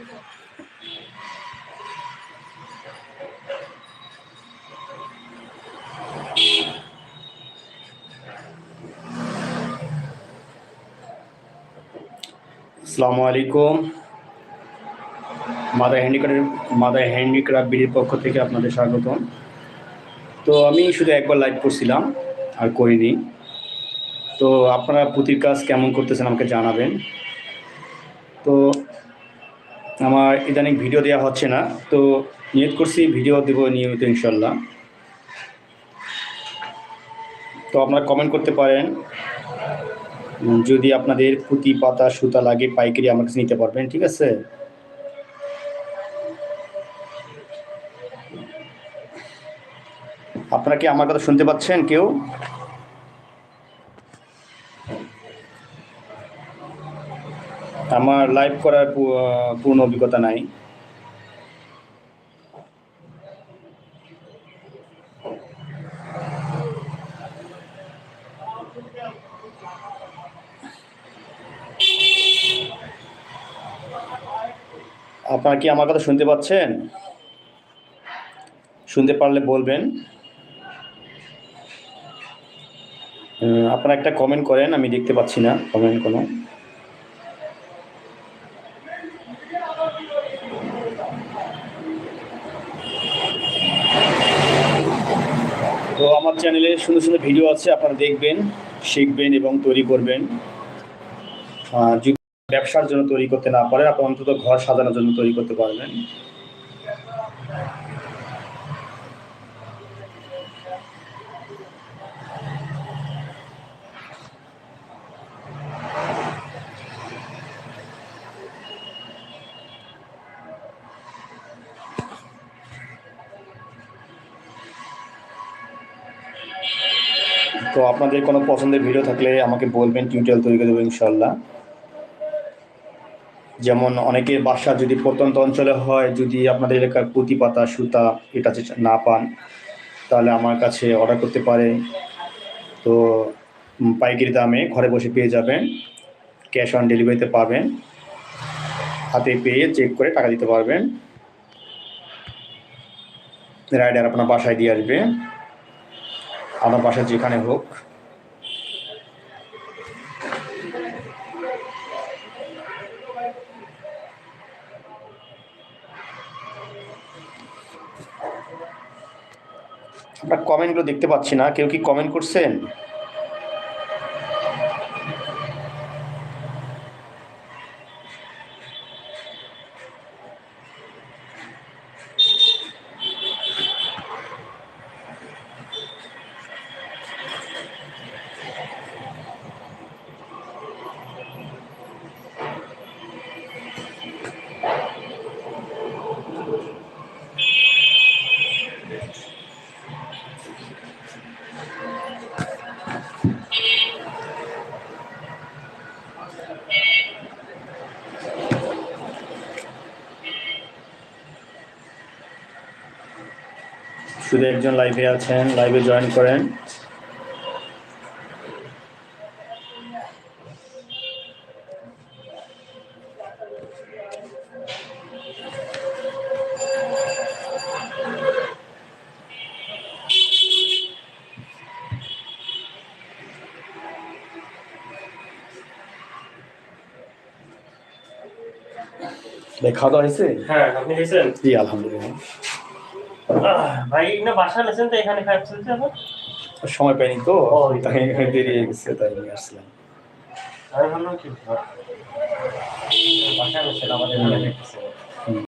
আসসালামু আলাইকুম। মাদা হ্যান্ডিক্রাফ্টের মাদা হ্যান্ডিক্রাফ্ট বিড়ির পক্ষ থেকে আপনাদের স্বাগতম। তো আমি শুধু একবার লাইভ করছিলাম, আর করিনি। তো আপনারা পুঁতির কাজ কেমন করতেছেন আমাকে জানাবেন। তো আমার ইদানিং ভিডিও দেওয়া হচ্ছে না, তো নিয়ত করছি ভিডিও দেবো নিয়মিত ইনশাল্লাহ তো আপনারা কমেন্ট করতে পারেন, যদি আপনাদের পুঁতি, পাতা, সুতা লাগে পাইকারি আমার কাছে নিতে পারবেন, ঠিক আছে? আপনারা কি আমার কথা শুনতে পাচ্ছেন কেউ? আমার লাইভ করার পূর্ণ অভিজ্ঞতা নাই। আপনারা কি আমার কথা শুনতে পাচ্ছেন? শুনতে পারলে বলবেন। আপনারা একটা কমেন্ট করেন, আমি দেখতে পাচ্ছি না কমেন্ট কোনো। তো আমার চ্যানেলে সুন্দর সুন্দর ভিডিও আছে, আপনারা দেখবেন, শিখবেন এবং তৈরি করবেন। যদি ব্যবসার জন্য তৈরি করতে না পারেন আপনি অন্তত ঘর সাজানোর জন্য তৈরি করতে পারবেন। তো আপনাদের কোনো পছন্দের ভিডিও থাকলে আমাকে বলবেন টিউটোরিয়াল তৈরি করে দেবো ইনশাল্লাহ যেমন অনেকের বাসা যদি প্রত্যন্ত অঞ্চলে হয়, যদি আপনাদের এলাকার পুঁতি পাতা, সুতা, এটা না পান, তাহলে আমার কাছে অর্ডার করতে পারে। তো পাইকারি দামে ঘরে বসে পেয়ে যাবেন ক্যাশ অন ডেলিভারিতে পাবেন। হাতে পেয়ে চেক করে টাকা দিতে পারবেন। রাইডার আপনার বাসায় দিয়ে আসবে। আপনার বাসা যেখানে হোক। আমরা কমেন্টগুলো দেখতে পাচ্ছি না। কেউ কি কমেন্ট করছেন? শুধু একজন লাইভে আছেন লাইভে জয়েন করেন। খাওয়া দাওয়া হয়েছে? হ্যাঁ আপনি গেছেন জি আলহামদুলিল্লাহ। ভাই না বাসা লেছেন তো এখানে চলছে সময় পাইনি তো তাই দেরি হয়ে গেছে তাই নিয়ে আসলাম। আমি ভাবলাম কি বাসা লেছেন আমাদের এখানে দেখতেছে।